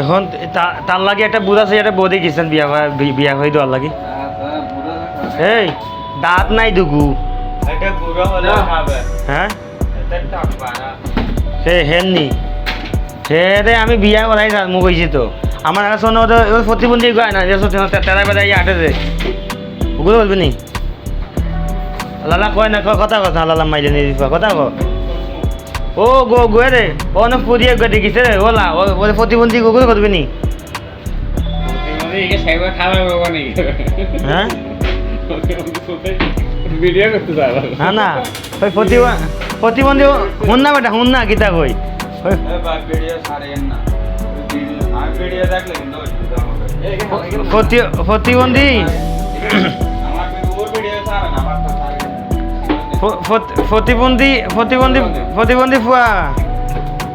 এখন তার লাগে একটা বুধ আছে এটা বৌদি গেছেন বিয়া বিয়া হয়ে দেওয়ার লাগে। এই দাঁত নাই দুগু। হ্যাঁ না। সে হেন নি। সে আমি বিয়া করাই মু কইছি তো। আমার কাছে শোনো তো ওই প্রতিবন্ধী গায় না যে সত্যি তেরা বেড়াই আটে যে। ওগুলো বলবি নি? লালা কয় না কয় কথা কথা লালা মাইলে নিয়ে দিবা কথা কো। ও গো গোয়ে রে ও না পুরিয়ে গদি গেছে রে ওলা। ও প্রতিবন্ধী ওগুলো করবি নি? নাকি হ্যাঁ? ভিডিও করতে না না। ওই প্রতিবন্ধী প্রতিবন্ধী শুন না বেটা শুন না গীতা কই। ওই প্রতিবন্ধী প্রতিবন্ধী প্রতিবন্ধী ফুয়া।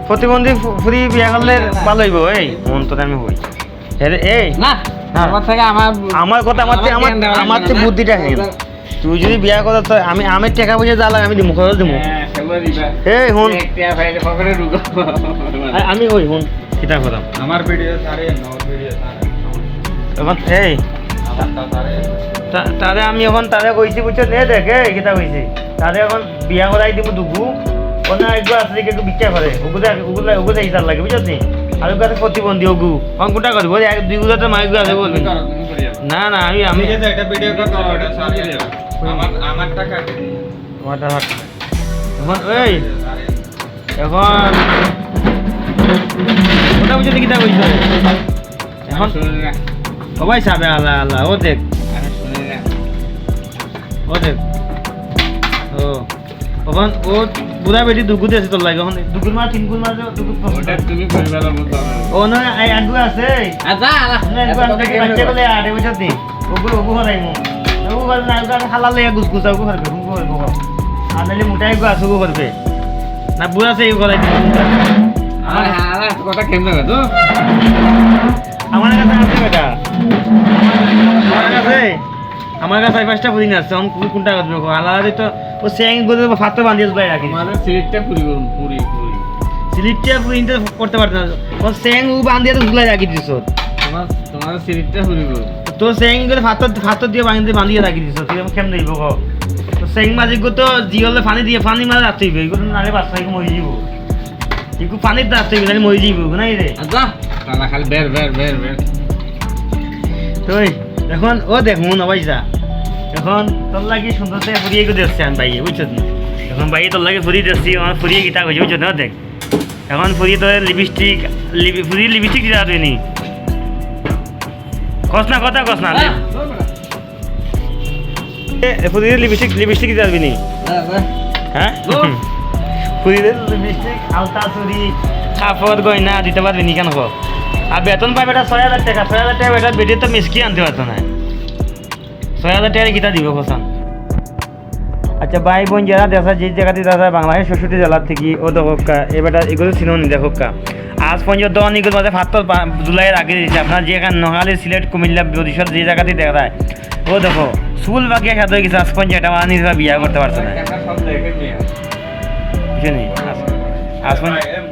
প্রতিবন্ধী ফুরি বিয়া করলে ভালো হইব এই মন তো আমি হই এই না। আমার থেকে আমার আমার কথা আমার আমার আমার তো বুদ্ধিটা হেন। তুই যদি বিয়া কর তো আমি আমি টাকা পয়সা যা লাগে আমি দিমু খরচ দিমু। হ্যাঁ এই হুন। আমি হই হুন কিতা করাম আমার ভিডিও ওর ভিডিও এখন এই। তারে আমি এখন তারে কইছি বুঝছ নে দেখে কিতা কইছি? তারে এখন বিয়া করাই দিব। দুগু ওনা একবার আসলে একটু বিচ্ছা করে ওগুলা ওগুলা ওগুলা হিসাব লাগে বুঝছ নি আর ওগুলা প্রতিবন্ধী ওগু এখন কোনটা করব এক দুই গুলো তো মাইক আছে বলবি। না না আমি আমি একটা ভিডিও করতে আমার আমার টাকা এখন এই! এখন ওটা বুঝতে কিতা কইছো এখন সবাই চাবে আল্লাহ আল্লাহ। ও দেখ। দেখ ও এখন ও বুড়া বেটি দুগুতে আছে তোর লাগে এখন দুগুর মার তিন গুর মার দুগুর ওটা তুমি করবে না হবে ও না এই আডু আছে আচ্ছা আলা বাচ্চা বলে আড়ে বছর দি ওগুলো ওগু হরাই মু ওগু করে না ওগু খালা লইয়া গুস গুস ওগু করবে ওগু ওগু আর নালে মোটাই গু আছে ওগু করবে না বুড়া সেই করাই আলা আলা কথা কেমনে তো আমার কাছে আছে বেটা আমার কাছে আমার পাঁচটা পুদিন আছে আমি কোন কোনটা করবে আলাদা তো ও স্যাংগুলো ফাতো বান্ধিয়ে বাইরে রাখি। তোমাদের সিরিজটা পুরি করুন পুরি পুরি। করতে পারতো না। ও স্যাং ও বান্ধিয়ে তো ঝুলাই রাখি দিছ তোমার তোমাদের সিরিজটা পুরি করুন। তো স্যাংগুলো ফাতো ফাতো দিয়ে বান্ধিয়ে বান্ধিয়ে রাখি দিছ তুই কেমন দিব গো তো স্যাং মাঝে গো তো জিওলে পানি দিয়ে পানি মাঝে রাখতে হইবে। এগুলো নালে বাচ্চা মরে যাব একটু পানির রাখতে হইবে নাহলে মরে যাব নাই রে? আচ্ছা খালি বের বের বের বের। তুই এখন ও দেখ মন অবাইসা এখন তোর লাগি সুন্দর থেকে ফুরিয়ে গিয়ে দেখছি আমি বাইয়ে বুঝছ নি? এখন বাইয়ে তোর লাগে ফুরিয়ে দেখছি আমার ফুরিয়ে গীতা কইছি বুঝছ না? দেখ এখন ফুরিয়ে তোর লিপস্টিক ফুরিয়ে লিপস্টিক দিতে তুই নি? কস না কথা কস না ফুরিয়ে লিপস্টিক লিপস্টিক দিতে পারবি নি? হ্যাঁ। ফুরিয়ে লিপস্টিক আলতা চুরি কাপড় গয়না দিতে পারবি নি কেন কো আর বেতন পাবে এটা ছয় হাজার টাকা। ছয় হাজার টাকা এটা বেটে তো মিসকি আনতে পারতো না। ছয় হাজার টাকা গীতা দিব কোসান আচ্ছা ভাই বোন যারা দেখা যে জায়গাতে দেখা বাংলাদেশ ষষ্ঠটি জেলার থেকে ও দেখোকা এবার এগুলো ছিল নি দেখোকা আজ পর্যন্ত অনেকগুলো মাঝে ভাত জুলাইয়ের আগে দিয়েছে আপনার যেখানে নোহালি সিলেট কুমিল্লা বরিশাল যে জায়গাতে দেখা যায় ও দেখো চুল বাকিয়া সাথে হয়ে গেছে। আজ পর্যন্ত এটা মানে নিজেরা বিয়া করতে পারছে না। সব দেখে আজ পর্যন্ত